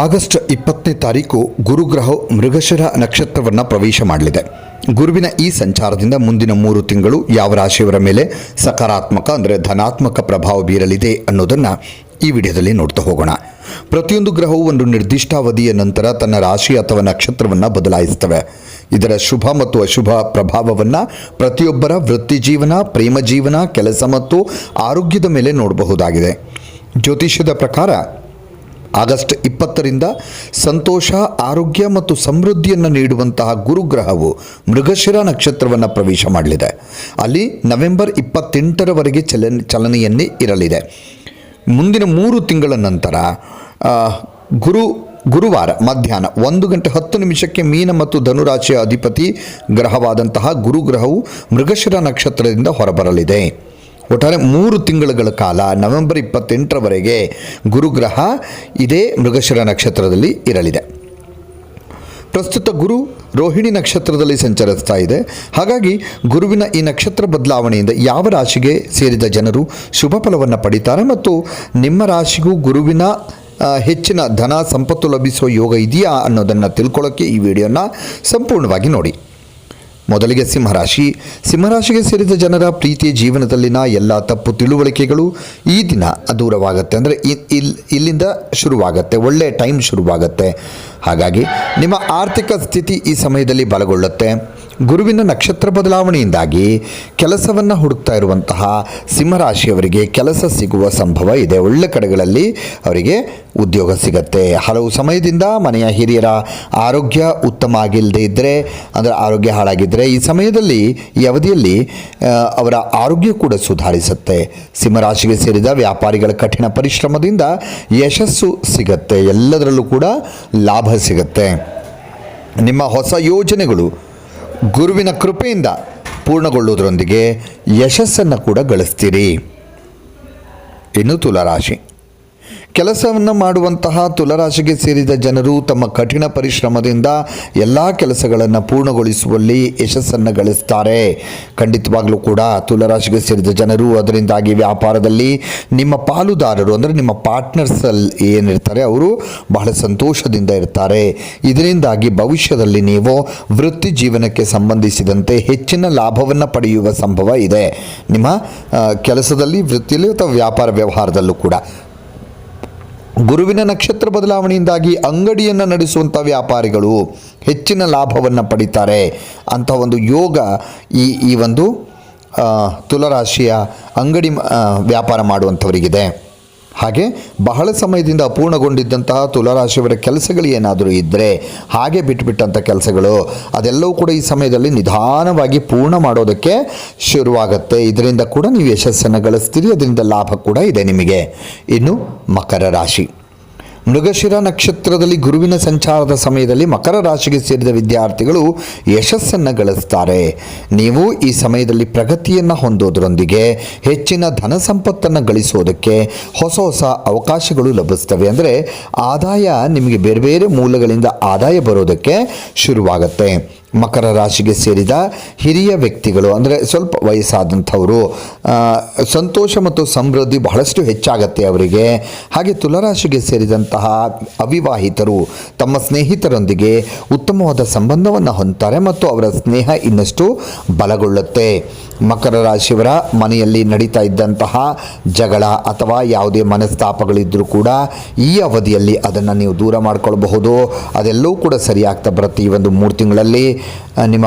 August ಇಪ್ಪತ್ತನೇ ತಾರೀಕು ಗುರುಗ್ರಹ ಮೃಗಶಿರ ನಕ್ಷತ್ರವನ್ನು ಪ್ರವೇಶ ಮಾಡಲಿದೆ. ಗುರುವಿನ ಈ ಸಂಚಾರದಿಂದ ಮುಂದಿನ ಮೂರು ತಿಂಗಳು ಯಾವ ರಾಶಿಯವರ ಮೇಲೆ ಸಕಾರಾತ್ಮಕ ಅಂದರೆ ಧನಾತ್ಮಕ ಪ್ರಭಾವ ಬೀರಲಿದೆ ಅನ್ನೋದನ್ನು ಈ ವಿಡಿಯೋದಲ್ಲಿ ನೋಡ್ತಾ ಹೋಗೋಣ. ಪ್ರತಿಯೊಂದು ಗ್ರಹವು ಒಂದು ನಿರ್ದಿಷ್ಟ ಅವಧಿಯ ನಂತರ ತನ್ನ ರಾಶಿ ಅಥವಾ ನಕ್ಷತ್ರವನ್ನು ಬದಲಾಯಿಸ್ತವೆ ಇದರ ಶುಭ ಮತ್ತು ಅಶುಭ ಪ್ರಭಾವವನ್ನು ಪ್ರತಿಯೊಬ್ಬರ ವೃತ್ತಿ ಜೀವನ, ಪ್ರೇಮ ಜೀವನ, ಕೆಲಸ ಮತ್ತು ಆರೋಗ್ಯದ ಮೇಲೆ ನೋಡಬಹುದಾಗಿದೆ. ಜ್ಯೋತಿಷ್ಯದ ಪ್ರಕಾರ ಆಗಸ್ಟ್ ಇಪ್ಪತ್ತರಿಂದ ಸಂತೋಷ, ಆರೋಗ್ಯ ಮತ್ತು ಸಮೃದ್ಧಿಯನ್ನು ನೀಡುವಂತಹ ಗುರುಗ್ರಹವು ಮೃಗಶಿರ ನಕ್ಷತ್ರವನ್ನು ಪ್ರವೇಶ ಮಾಡಲಿದೆ. ಅಲ್ಲಿ ನವೆಂಬರ್ ಇಪ್ಪತ್ತೆಂಟರವರೆಗೆ ಚಲನ್, ಚಲನೆಯನ್ನೇ ಇರಲಿದೆ. ಮುಂದಿನ ಮೂರು ತಿಂಗಳ ನಂತರ ಗುರು, ಗುರುವಾರ ಮಧ್ಯಾಹ್ನ ಒಂದು ಗಂಟೆ ಹತ್ತು ನಿಮಿಷಕ್ಕೆ ಮೀನ ಮತ್ತು ಧನುರಾಶಿಯ ಅಧಿಪತಿ ಗ್ರಹವಾದಂತಹ ಗುರುಗ್ರಹವು ಮೃಗಶಿರ ನಕ್ಷತ್ರದಿಂದ ಹೊರಬರಲಿದೆ. ಒಟ್ಟಾರೆ ಮೂರು ತಿಂಗಳುಗಳ ಕಾಲ ನವೆಂಬರ್ ಇಪ್ಪತ್ತೆಂಟರವರೆಗೆ ಗುರುಗ್ರಹ ಇದೇ ಮೃಗಶಿರ ನಕ್ಷತ್ರದಲ್ಲಿ ಇರಲಿದೆ. ಪ್ರಸ್ತುತ ಗುರು ರೋಹಿಣಿ ನಕ್ಷತ್ರದಲ್ಲಿ ಸಂಚರಿಸ್ತಾ ಇದೆ. ಹಾಗಾಗಿ ಗುರುವಿನ ಈ ನಕ್ಷತ್ರ ಬದಲಾವಣೆಯಿಂದ ಯಾವ ರಾಶಿಗೆ ಸೇರಿದ ಜನರು ಶುಭ ಫಲವನ್ನು ಪಡಿತಾರೆ ಮತ್ತು ನಿಮ್ಮ ರಾಶಿಗೂ ಗುರುವಿನ ಹೆಚ್ಚಿನ ಧನ ಸಂಪತ್ತು ಲಭಿಸುವ ಯೋಗ ಇದೆಯಾ ಅನ್ನೋದನ್ನು ತಿಳ್ಕೊಳ್ಳೋಕ್ಕೆ ಈ ವಿಡಿಯೋನ ಸಂಪೂರ್ಣವಾಗಿ ನೋಡಿ. ಮೊದಲಿಗೆ ಸಿಂಹರಾಶಿ. ಸಿಂಹರಾಶಿಗೆ ಸೇರಿದ ಜನರ ಪ್ರೀತಿ ಜೀವನದಲ್ಲಿನ ಎಲ್ಲ ತಪ್ಪು ತಿಳುವಳಿಕೆಗಳು ಈ ದಿನ ದೂರವಾಗುತ್ತೆ. ಅಂದರೆ ಇಲ್ಲಿಂದ ಶುರುವಾಗುತ್ತೆ. ಒಳ್ಳೆಯ ಟೈಮ್ ಶುರುವಾಗುತ್ತೆ. ಹಾಗಾಗಿ ನಿಮ್ಮ ಆರ್ಥಿಕ ಸ್ಥಿತಿ ಈ ಸಮಯದಲ್ಲಿ ಬಲಗೊಳ್ಳುತ್ತೆ. ಗುರುವಿನ ನಕ್ಷತ್ರ ಬದಲಾವಣೆಯಿಂದಾಗಿ ಕೆಲಸವನ್ನು ಹುಡುಕ್ತಾ ಇರುವಂತಹ ಸಿಂಹರಾಶಿಯವರಿಗೆ ಕೆಲಸ ಸಿಗುವ ಸಂಭವ ಇದೆ. ಒಳ್ಳೆ ಕಡೆಗಳಲ್ಲಿ ಅವರಿಗೆ ಉದ್ಯೋಗ ಸಿಗತ್ತೆ. ಹಲವು ಸಮಯದಿಂದ ಮನೆಯ ಹಿರಿಯರ ಆರೋಗ್ಯ ಉತ್ತಮ ಆಗಿಲ್ಲದೆ ಇದ್ದರೆ ಅಂದರೆ ಆರೋಗ್ಯ ಹಾಳಾಗಿದ್ದರೆ ಈ ಸಮಯದಲ್ಲಿ, ಈ ಅವಧಿಯಲ್ಲಿ ಅವರ ಆರೋಗ್ಯ ಕೂಡ ಸುಧಾರಿಸುತ್ತೆ. ಸಿಂಹರಾಶಿಗೆ ಸೇರಿದ ವ್ಯಾಪಾರಿಗಳ ಕಠಿಣ ಪರಿಶ್ರಮದಿಂದ ಯಶಸ್ಸು ಸಿಗತ್ತೆ. ಎಲ್ಲದರಲ್ಲೂ ಕೂಡ ಲಾಭ ಸಿಗತ್ತೆ. ನಿಮ್ಮ ಹೊಸ ಯೋಜನೆಗಳು ಗುರುವಿನ ಕೃಪೆಯಿಂದ ಪೂರ್ಣಗೊಳ್ಳುವುದರೊಂದಿಗೆ ಯಶಸ್ಸನ್ನು ಕೂಡ ಗಳಿಸ್ತೀರಿ. ಇನ್ನು ತುಲಾರಾಶಿ. ಕೆಲಸವನ್ನು ಮಾಡುವಂತಹ ತುಲರಾಶಿಗೆ ಸೇರಿದ ಜನರು ತಮ್ಮ ಕಠಿಣ ಪರಿಶ್ರಮದಿಂದ ಎಲ್ಲ ಕೆಲಸಗಳನ್ನು ಪೂರ್ಣಗೊಳಿಸುವಲ್ಲಿ ಯಶಸ್ಸನ್ನು ಗಳಿಸ್ತಾರೆ. ಖಂಡಿತವಾಗಲೂ ಕೂಡ ತುಲರಾಶಿಗೆ ಸೇರಿದ ಜನರು ಅದರಿಂದಾಗಿ ವ್ಯಾಪಾರದಲ್ಲಿ ನಿಮ್ಮ ಪಾಲುದಾರರು ಅಂದರೆ ನಿಮ್ಮ ಪಾರ್ಟ್ನರ್ಸ್ ಏನಿರ್ತಾರೆ ಅವರು ಬಹಳ ಸಂತೋಷದಿಂದ ಇರ್ತಾರೆ. ಇದರಿಂದಾಗಿ ಭವಿಷ್ಯದಲ್ಲಿ ನೀವು ವೃತ್ತಿ ಜೀವನಕ್ಕೆ ಸಂಬಂಧಿಸಿದಂತೆ ಹೆಚ್ಚಿನ ಲಾಭವನ್ನು ಪಡೆಯುವ ಸಂಭವ ಇದೆ. ನಿಮ್ಮ ಕೆಲಸದಲ್ಲಿ ವೃತ್ತಿಯಲ್ಲಿ ಅಥವಾ ವ್ಯಾಪಾರ ವ್ಯವಹಾರದಲ್ಲೂ ಕೂಡ. ಗುರುವಿನ ನಕ್ಷತ್ರ ಬದಲಾವಣೆಯಿಂದಾಗಿ ಅಂಗಡಿಯನ್ನು ನಡೆಸುವಂಥ ವ್ಯಾಪಾರಿಗಳು ಹೆಚ್ಚಿನ ಲಾಭವನ್ನು ಪಡಿತಾರೆ. ಅಂಥ ಒಂದು ಯೋಗ ಈ ಈ ಒಂದು ತುಲರಾಶಿಯ ಅಂಗಡಿ ವ್ಯಾಪಾರ ಮಾಡುವಂಥವರಿಗಿದೆ. ಹಾಗೆ ಬಹಳ ಸಮಯದಿಂದ ಅಪೂರ್ಣಗೊಂಡಿದ್ದಂತಹ ತುಲಾರಾಶಿಯವರ ಕೆಲಸಗಳು ಏನಾದರೂ ಇದ್ದರೆ ಹಾಗೆ ಬಿಟ್ಟುಬಿಟ್ಟಂಥ ಕೆಲಸಗಳು, ಅದೆಲ್ಲವೂ ಕೂಡ ಈ ಸಮಯದಲ್ಲಿ ನಿಧಾನವಾಗಿ ಪೂರ್ಣ ಮಾಡೋದಕ್ಕೆ ಶುರುವಾಗುತ್ತೆ. ಇದರಿಂದ ಕೂಡ ನೀವು ಯಶಸ್ಸನ್ನು ಗಳಿಸ್ತೀರಿ, ಅದರಿಂದ ಲಾಭ ಕೂಡ ಇದೆ ನಿಮಗೆ. ಇನ್ನು ಮಕರ ರಾಶಿ. ಮೃಗಶಿರ ನಕ್ಷತ್ರದಲ್ಲಿ ಗುರುವಿನ ಸಂಚಾರದ ಸಮಯದಲ್ಲಿ ಮಕರ ರಾಶಿಗೆ ಸೇರಿದ ವಿದ್ಯಾರ್ಥಿಗಳು ಯಶಸ್ಸನ್ನು ಗಳಿಸ್ತಾರೆ. ನೀವು ಈ ಸಮಯದಲ್ಲಿ ಪ್ರಗತಿಯನ್ನು ಹೊಂದೋದರೊಂದಿಗೆ ಹೆಚ್ಚಿನ ಧನ ಸಂಪತ್ತನ್ನು ಗಳಿಸೋದಕ್ಕೆ ಹೊಸ ಹೊಸ ಅವಕಾಶಗಳು ಲಭಿಸ್ತವೆ. ಅಂದರೆ ಆದಾಯ ನಿಮಗೆ ಬೇರೆ ಬೇರೆ ಮೂಲಗಳಿಂದ ಆದಾಯ ಬರೋದಕ್ಕೆ ಶುರುವಾಗುತ್ತೆ. ಮಕರ ರಾಶಿಗೆ ಸೇರಿದ ಹಿರಿಯ ವ್ಯಕ್ತಿಗಳು, ಅಂದರೆ ಸ್ವಲ್ಪ ವಯಸ್ಸಾದಂಥವರು ಸಂತೋಷ ಮತ್ತು ಸಮೃದ್ಧಿ ಬಹಳಷ್ಟು ಹೆಚ್ಚಾಗತ್ತೆ ಅವರಿಗೆ. ಹಾಗೆ ತುಲರಾಶಿಗೆ ಸೇರಿದಂತಹ ಅವಿವಾಹಿತರು ತಮ್ಮ ಸ್ನೇಹಿತರೊಂದಿಗೆ ಉತ್ತಮವಾದ ಸಂಬಂಧವನ್ನು ಹೊಂದ್ತಾರೆ ಮತ್ತು ಅವರ ಸ್ನೇಹ ಇನ್ನಷ್ಟು ಬಲಗೊಳ್ಳುತ್ತೆ. ಮಕರ ರಾಶಿಯವರ ಮನೆಯಲ್ಲಿ ನಡೀತಾ ಇದ್ದಂತಹ ಜಗಳ ಅಥವಾ ಯಾವುದೇ ಮನಸ್ತಾಪಗಳಿದ್ದರೂ ಕೂಡ ಈ ಅವಧಿಯಲ್ಲಿ ಅದನ್ನು ನೀವು ದೂರ ಮಾಡಿಕೊಳ್ಳಬಹುದು ಅದೆಲ್ಲವೂ ಕೂಡ ಸರಿಯಾಗ್ತಾ ಬರುತ್ತೆ ಈ ಒಂದು ಮೂರು ತಿಂಗಳಲ್ಲಿ. ನಿಮ್ಮ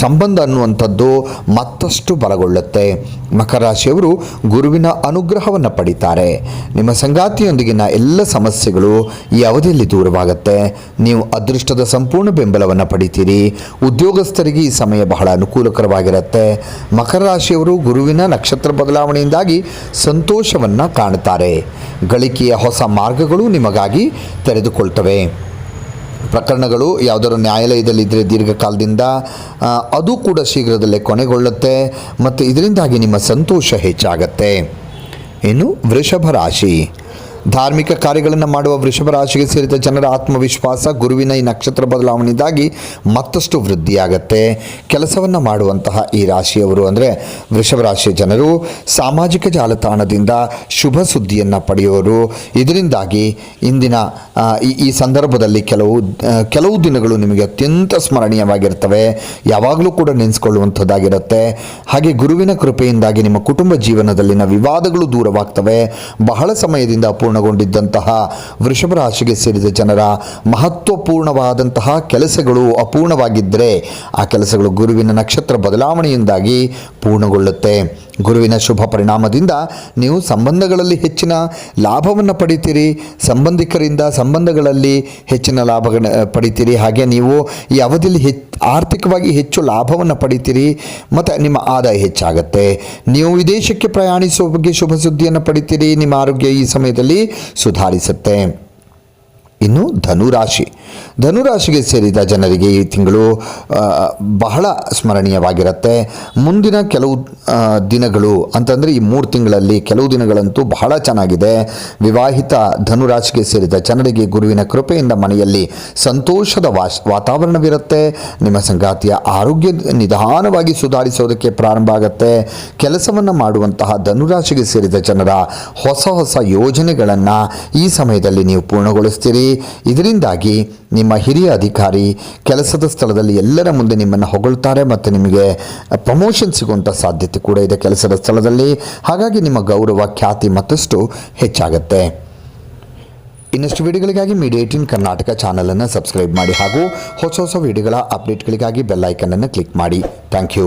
ಸಂಬಂಧ ಅನ್ನುವಂಥದ್ದು ಮತ್ತಷ್ಟು ಬಲಗೊಳ್ಳುತ್ತೆ. ಮಕರ ರಾಶಿಯವರು ಗುರುವಿನ ಅನುಗ್ರಹವನ್ನು ಪಡಿತಾರೆ. ನಿಮ್ಮ ಸಂಗಾತಿಯೊಂದಿಗಿನ ಎಲ್ಲ ಸಮಸ್ಯೆಗಳು ಈ ಅವಧಿಯಲ್ಲಿ ದೂರವಾಗುತ್ತೆ. ನೀವು ಅದೃಷ್ಟದ ಸಂಪೂರ್ಣ ಬೆಂಬಲವನ್ನು ಪಡಿತೀರಿ. ಉದ್ಯೋಗಸ್ಥರಿಗೆ ಈ ಸಮಯ ಬಹಳ ಅನುಕೂಲಕರವಾಗಿರುತ್ತೆ. ಮಕರ ರಾಶಿಯವರು ಗುರುವಿನ ನಕ್ಷತ್ರ ಬದಲಾವಣೆಯಿಂದಾಗಿ ಸಂತೋಷವನ್ನು ಕಾಣುತ್ತಾರೆ. ಗಳಿಕೆಯ ಹೊಸ ಮಾರ್ಗಗಳು ನಿಮಗಾಗಿ ತೆರೆದುಕೊಳ್ತವೆ. ಪ್ರಕರಣಗಳು ಯಾವುದಾದ್ರು ನ್ಯಾಯಾಲಯದಲ್ಲಿದ್ದರೆ ದೀರ್ಘಕಾಲದಿಂದ ಅದು ಕೂಡ ಶೀಘ್ರದಲ್ಲೇ ಕೊನೆಗೊಳ್ಳುತ್ತೆ ಮತ್ತು ಇದರಿಂದಾಗಿ ನಿಮ್ಮ ಸಂತೋಷ ಹೆಚ್ಚಾಗತ್ತೆ. ಇನ್ನು ವೃಷಭ ರಾಶಿ. ಧಾರ್ಮಿಕ ಕಾರ್ಯಗಳನ್ನು ಮಾಡುವ ವೃಷಭ ರಾಶಿಗೆ ಸೇರಿದ ಜನರ ಆತ್ಮವಿಶ್ವಾಸ ಗುರುವಿನ ಈ ನಕ್ಷತ್ರ ಬದಲಾವಣೆಯಿಂದಾಗಿ ಮತ್ತಷ್ಟು ವೃದ್ಧಿಯಾಗತ್ತೆ. ಕೆಲಸವನ್ನು ಮಾಡುವಂತಹ ಈ ರಾಶಿಯವರು ಅಂದರೆ ವೃಷಭ ರಾಶಿಯ ಜನರು, ಸಾಮಾಜಿಕ ಜಾಲತಾಣದಿಂದ ಶುಭ ಸುದ್ದಿಯನ್ನು ಪಡೆಯುವರು ಇದರಿಂದಾಗಿ ಇಂದಿನ ಈ ಸಂದರ್ಭದಲ್ಲಿ ಕೆಲವು ಕೆಲವು ದಿನಗಳು ನಿಮಗೆ ಅತ್ಯಂತ ಸ್ಮರಣೀಯವಾಗಿರ್ತವೆ. ಯಾವಾಗಲೂ ಕೂಡ ನೆನೆಸ್ಕೊಳ್ಳುವಂಥದ್ದಾಗಿರುತ್ತೆ. ಹಾಗೆ ಗುರುವಿನ ಕೃಪೆಯಿಂದಾಗಿ ನಿಮ್ಮ ಕುಟುಂಬ ಜೀವನದಲ್ಲಿನ ವಿವಾದಗಳು ದೂರವಾಗ್ತವೆ. ಬಹಳ ಸಮಯದಿಂದ ಅಪೂರ್ಣಗೊಂಡಿದ್ದಂತಹ ವೃಷಭ ರಾಶಿಗೆ ಸೇರಿದ ಜನರ ಮಹತ್ವಪೂರ್ಣವಾದಂತಹ ಕೆಲಸಗಳು ಅಪೂರ್ಣವಾಗಿದ್ದರೆ ಆ ಕೆಲಸಗಳು ಗುರುವಿನ ನಕ್ಷತ್ರ ಬದಲಾವಣೆಯಿಂದಾಗಿ ಪೂರ್ಣಗೊಳ್ಳುತ್ತೆ. ಗುರುವಿನ ಶುಭ ಪರಿಣಾಮದಿಂದ ನೀವು ಸಂಬಂಧಗಳಲ್ಲಿ ಹೆಚ್ಚಿನ ಲಾಭವನ್ನು ಪಡಿತೀರಿ. ಸಂಬಂಧಿಕರಿಂದ ಸಂಬಂಧಗಳಲ್ಲಿ ಹೆಚ್ಚಿನ ಲಾಭಗಳ ಪಡಿತೀರಿ. ಹಾಗೆ ನೀವು ಈ ಅವಧಿಯಲ್ಲಿ ಹೆಚ್ಚು ಆರ್ಥಿಕವಾಗಿ ಹೆಚ್ಚು ಲಾಭವನ್ನು ಪಡಿತೀರಿ. ಮತ್ತು ನಿಮ್ಮ ಆದಾಯ ಹೆಚ್ಚಾಗುತ್ತೆ. ನೀವು ವಿದೇಶಕ್ಕೆ ಪ್ರಯಾಣಿಸುವ ಬಗ್ಗೆ ಶುಭ ಸುದ್ದಿಯನ್ನು ಪಡಿತೀರಿ. ನಿಮ್ಮ ಆರೋಗ್ಯ ಈ ಸಮಯದಲ್ಲಿ ಸುಧಾರಿಸುತ್ತೆ ಇನ್ನು ಧನುರಾಶಿ. ಧನುರಾಶಿಗೆ ಸೇರಿದ ಜನರಿಗೆ ಈ ತಿಂಗಳು ಬಹಳ ಸ್ಮರಣೀಯವಾಗಿರುತ್ತೆ. ಮುಂದಿನ ಕೆಲವು ದಿನಗಳು ಅಂತಂದರೆ ಈ ಮೂರು ತಿಂಗಳಲ್ಲಿ ಕೆಲವು ದಿನಗಳಂತೂ ಬಹಳ ಚೆನ್ನಾಗಿದೆ. ವಿವಾಹಿತ ಧನುರಾಶಿಗೆ ಸೇರಿದ ಜನರಿಗೆ ಗುರುವಿನ ಕೃಪೆಯಿಂದ ಮನೆಯಲ್ಲಿ ಸಂತೋಷದ ವಾಶ್, ವಾತಾವರಣವಿರುತ್ತೆ. ನಿಮ್ಮ ಸಂಗಾತಿಯ ಆರೋಗ್ಯ ನಿಧಾನವಾಗಿ ಸುಧಾರಿಸೋದಕ್ಕೆ ಪ್ರಾರಂಭ ಆಗುತ್ತೆ. ಕೆಲಸವನ್ನು ಮಾಡುವಂತಹ ಧನುರಾಶಿಗೆ ಸೇರಿದ ಜನರ ಹೊಸ ಹೊಸ ಯೋಜನೆಗಳನ್ನು ಈ ಸಮಯದಲ್ಲಿ ನೀವು ಪೂರ್ಣಗೊಳಿಸ್ತೀರಿ. ಇದರಿಂದಾಗಿ ನಿಮ್ಮ ಹಿರಿಯ ಅಧಿಕಾರಿ ಕೆಲಸದ ಸ್ಥಳದಲ್ಲಿ ಎಲ್ಲರ ಮುಂದೆ ನಿಮ್ಮನ್ನು ಹೊಗಳ್ತಾರೆ ಮತ್ತು ನಿಮಗೆ ಪ್ರಮೋಷನ್ ಸಿಗುವಂಥ ಸಾಧ್ಯತೆ ಕೂಡ ಇದೆ ಕೆಲಸದ ಸ್ಥಳದಲ್ಲಿ. ಹಾಗಾಗಿ ನಿಮ್ಮ ಗೌರವ, ಖ್ಯಾತಿ ಮತ್ತಷ್ಟು ಹೆಚ್ಚಾಗುತ್ತೆ. ಇನ್ನಷ್ಟು ವಿಡಿಯೋಗಳಿಗಾಗಿ ಮೀಡಿಯಾ ಏಟಿನ್ ಕರ್ನಾಟಕ ಚಾನಲನ್ನು ಸಬ್ಸ್ಕ್ರೈಬ್ ಮಾಡಿ ಹಾಗೂ ಹೊಸ ಹೊಸ ವಿಡಿಯೋಗಳ ಅಪ್ಡೇಟ್ಗಳಿಗಾಗಿ ಬೆಲ್ ಐಕನನ್ನು ಕ್ಲಿಕ್ ಮಾಡಿ. Thank you